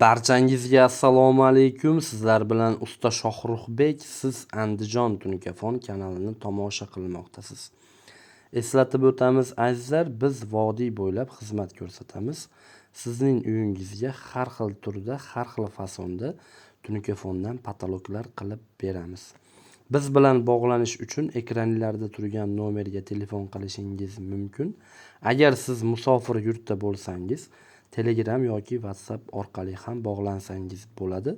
Barchangizga assalomu alaykum. Sizlar bilan usta Shohruxbek. Siz Andijon tunkafon kanalini tomosha qilmoqdasiz. Eslatib o'tamiz azizlar, biz vodiy bo'ylab xizmat ko'rsatamiz. Sizning uyingizga har xil turda, har xil fasonda tunkafondan patologlar qilib beramiz. Biz bilan bog'lanish uchun ekranlarda turgan nomerga telefon qilishingiz mumkin. Agar siz musofir yurtda bo'lsangiz, Telegram yoki WhatsApp orqali ham bog'lansangiz bo'ladi.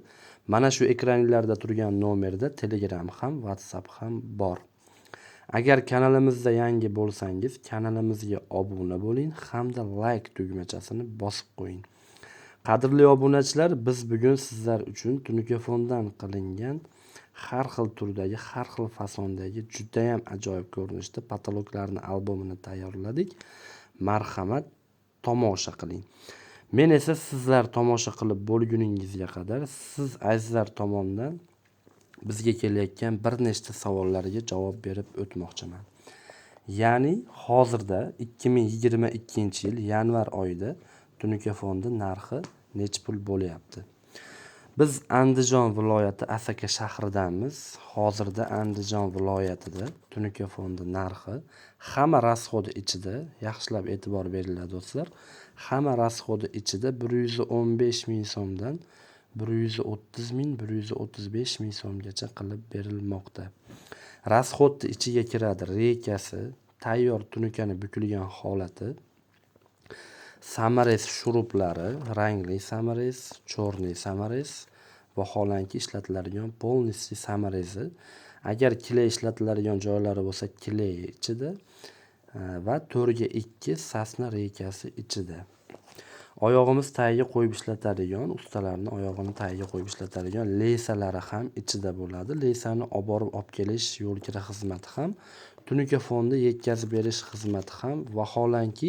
Mana shu ekranlarda turgan nomerda Telegram ham, WhatsApp ham bor. Agar kanalimizda yangi bo'lsangiz, kanalimizga obuna bo'ling hamda like tugmachasini bosib qo'ying. Qadrli obunachilar, biz bugun sizlar uchun tunukafondan qilingan har xil turdagi, har xil fasondagi juda ham ajoyib ko'rinishda patologlarni albomini tayyorladik. Marhamat, tomosha qiling. Men esa sizlar tomosha qilib bo'lguningizga qadar siz azizlar tomonidan bizga kelayotgan bir nechta savollarga javob berib o'tmoqchiman. Ya'ni hozirda 2022-yil yanvar oyida Tunikafonda narxi necha pul bo'lyapti? Biz Andijon viloyati Asaka shahridamiz. Hozirda Andijon viloyatida Tunikafonda narxi hamma rasxodi ichida yaxshilab e'tibor beringlar do'stlar. Hamma rasxodi ichida 115 ming so'mdan 130 ming, 135 ming so'mgacha qilib berilmoqda. Rasxodni ichiga kiradi reykasi, tayyor tunikani bukilgan holati, samares shurublari, rangli samares черный samares vaholanki ishlatiladigan polniy samarezi. Agar kile ishlatiladigan joylari bo'lsa, kile ichida e, va 4 ikki 2 sasna reykasi ichida. Oyog'imiz tagiga qo'yib ishlatadigan, ustalarning oyog'ini tagiga qo'yib ishlatadigan lesalari ham ichida bo'ladi. Lesani olib borib olib kelish yo'l kira xizmati ham, Tunikafonda yetkazib berish xizmati ham, vaholanki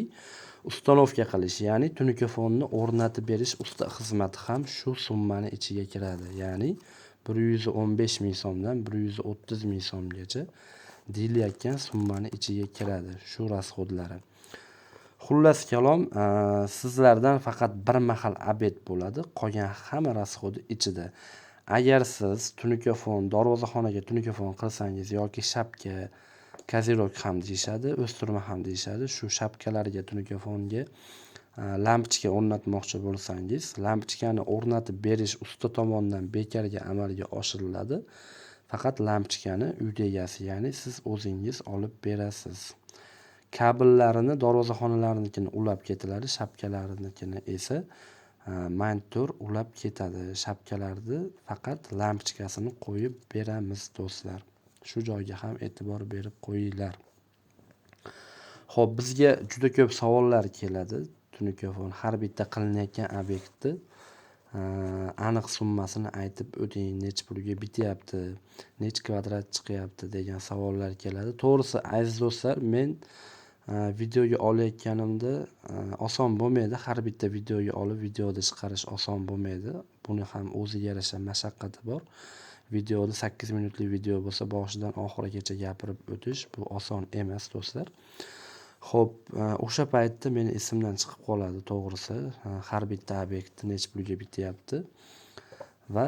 ustanovka qilish, ya'ni Tunikafonni o'rnatib berish usta xizmati ham shu summani ichiga kiradi. Ya'ni 115 ming so'mdan 130 ming so'mgacha deyilayotgan summani ichiga kiradi shu rasxodlari. Xullas kalom, sizlardan faqat bir mahal obed bo'ladi. Qolgan hamma rasxodi ichida. Agar siz Tunikafon, darvozaxonaga Tunikafon qilsangiz yoki shapka, kazirok ham deyishadi, o'stirma ham deyishadi. Shu shapkalarga tunukafonga lampochka o'rnatmoqchi bo'lsangiz, lampochkani o'rnatib berish usta tomonidan bekarga amalga oshiriladi. Faqat lampochkani uyda egasi, ya'ni siz o'zingiz olib berasiz. Kabellarini darvozaxonalarnikini ulab ketiladi, shapkalarnikini esa mantur ulab ketadi. Shapkalarni faqat lampochkasini qo'yib beramiz do'stlar. Shu joyga ham e'tibor berib qo'yinglar. Xo'p, bizga juda ko'p savollar keladi. Tunikafon har bitta qilinayotgan obyektni aniq summasini aytib o'ting, necha pulga bityapti, necha kvadrat chiqyapti degan savollar keladi. To'g'risi aziz do'stlar, men videoga olayotganimda oson bo'lmaydi. Har bitta videoga olib videoda chiqarish oson bo'lmaydi. Buni ham o'ziga yarasha mashaqqati bor. Videoda 8 minutlik video bo'lsa, boshidan oxirigacha gapirib o'tish bu oson emas do'stlar. Xo'p, e, o'sha paytda meni esimdan chiqib qoladi to'g'risi. E, har bitta obyektni necha pulga bityapti va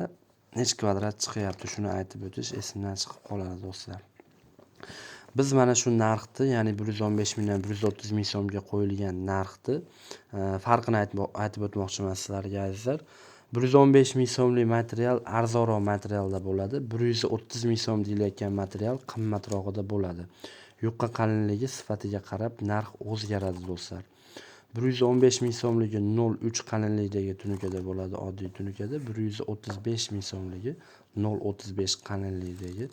necha kvadrat chiqyapti shuni aytib o'tish esimdan chiqib qoladi do'stlar. Biz mana shu narxni, ya'ni 115 mingdan 130 ming so'mga qo'yilgan narxni e, farqini aytib o'tmoqchiman sizlarga azizlar. bir yuz o'n besh ming so'mlik material arzonroq materialda bo'ladi. Bir yuz o'ttiz ming so'm deyilayotgan material qimmatrog'ida bo'ladi. Yupqa qalinligi sifatiga qarab narx o'zgaradi do'stlar. Bir yuz o'n besh ming so'mligi nol uch qalinlikdagi tunukada bo'ladi oddiy tunukada. Bir yuz o'ttiz besh ming so'mligi nol o'ttiz besh qalinlikdagi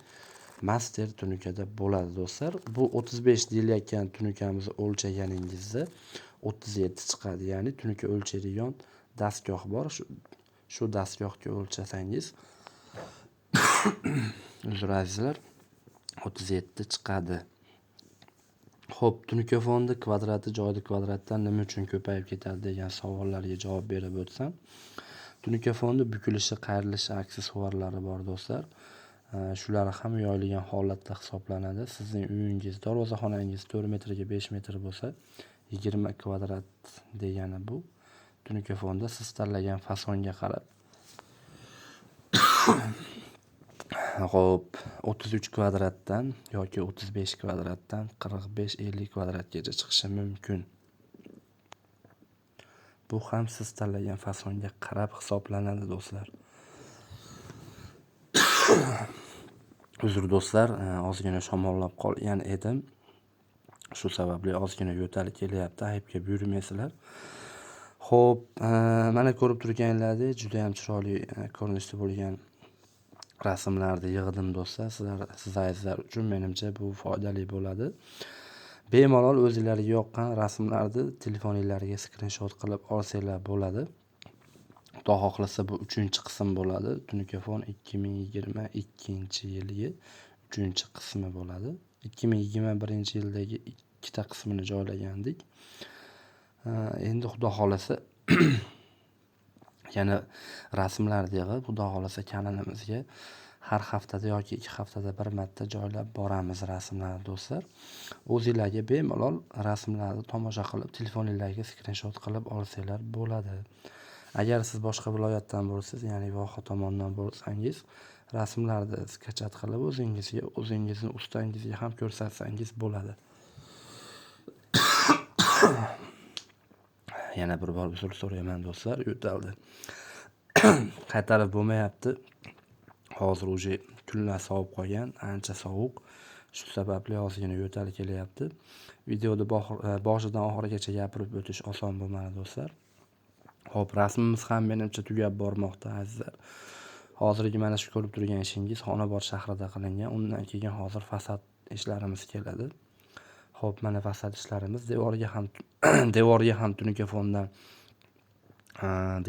master tunukada bo'ladi do'stlar. Bu o'ttiz besh deyilayotgan tunukamizni o'lchaganingizda o'ttiz yetti chiqadi. Ya'ni tunuka o'lchaydigan dastgoh bor. Shu shu dastgohga o'lchasangiz uzr azizlar 37 chiqadi. Xo'p, Tunikafonni kvadrati joyli kvadratdan nima uchun ko'payib ketadi degan savollarga javob berib o'tsam. Tunikafonni bukilishi, qayrilishi aksessuarlari bor do'stlar. Shular ham yoyilgan holatda hisoblanadi. Sizning uyingiz, darvozaxonangiz 4 metrga 5 metr bo'lsa, 20 kvadrat degani bu. Tunukafonda siz tanlagan fasonga qarab Xo'p, 33 kvadratdan yoki 35 kvadratdan 45-50 kvadratgacha chiqishi mumkin. Bu ham siz tanlagan fasonga qarab hisoblanadi do'stlar. Uzr do'stlar, e, ozgina shamollab qolgan edim. Shu sababli ozgina yo'tal kelyapti, aybga buyurmaysizlar. Xo'p, e, mana ko'rib turganlaringizdek juda ham chiroyli e, ko'rinishda bo'lgan rasmlarni yig'dim do'stlar. Sizlar sizlar uchun menimcha bu foydali bo'ladi. Bemalol o'zinglarga yoqqan rasmlarni telefoninglarga skrinshot qilib olsanglar bo'ladi. Xudo xohlasa bu uchinchi qism bo'ladi. Tunuka ikki ming yigirma ikkinchi yilgi uchinchi qismi bo'ladi. İkki ming yigirma birinchi yildagi ikkita qismini joylagandik Э, endi xudo xohlasa yana rasmlarni yig'ib xudo xohlasa kanalimizga har haftada yoki ikki haftada bir marta joylab boramiz rasmlarni do'stlar. O'zinglarga bemalol rasmlarni tomosha qilib telefoninglarga skrinshot qilib olsanglar bo'ladi. Agar siz boshqa viloyatdan bo'lsangiz ya'ni voha tomondan bo'lsangiz rasmlarni skachat qilib o'zingizga o'zingizni ustangizga ham ko'rsatsangiz bo'ladi. Yana bir bor uzr so'rayman do'stlar yo'taldi qaytarib bo'lmayapti. Hozir уже kunlar sovib qolgan ancha sovuq. Shu sababli ozgina yo'tal kelyapti. Videoni e, boshidan oxirigacha gapirib o'tish oson bo'lmadi do'stlar. Ho'p rasmimiz ham menimcha tugab bormoqda azizlar. Hozirgi mana shu ko'rib turgan ishingiz xonobod shahrida qilingan undan keyin hozir fasad ishlarimiz keladi. Ho'p mana fasad ishlarimiz devorga ham devorga ham tunuka fondan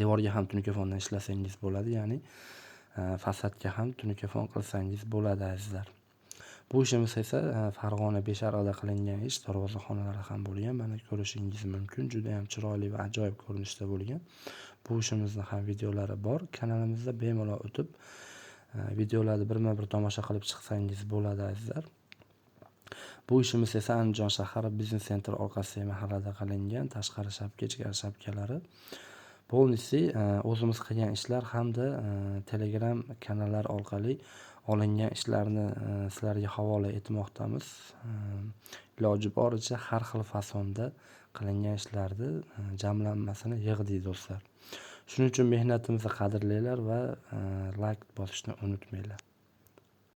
devorga ham tunuka fondan ishlasangiz bo'ladi ya'ni fasadga ham tunuka fon qilsangiz bo'ladi azizlar. Bu ishimiz esa farg'ona beshariqda qilingan ish. Darvozaxonalari ham bo'lgan. Mana ko'rishingiz mumkin. Juda yam chiroyli va ajoyib ko'rinishda bo'lgan. Bu ishimizni ham videolari bor. Kanalimizda bemalol o'tib videolarni birma bir tomosha qilib chiqsangiz bo'ladi azizlar bu ishimiz esa andijon shahar biznes sentr orqasidagi mahallada qilingan tashqari shapka ichkari shapkalari полностью e, o'zimiz qilgan ishlar hamda e, telegram kanallar orqali olingan ishlarni e, sizlarga havola etmoqdamiz. Iloji boricha har xil fasonda qilingan ishlarni jamlanmasini yig'dik do'stlar. Shuning uchun mehnatimizni qadrlanglar va layk bosishni unutmanglar.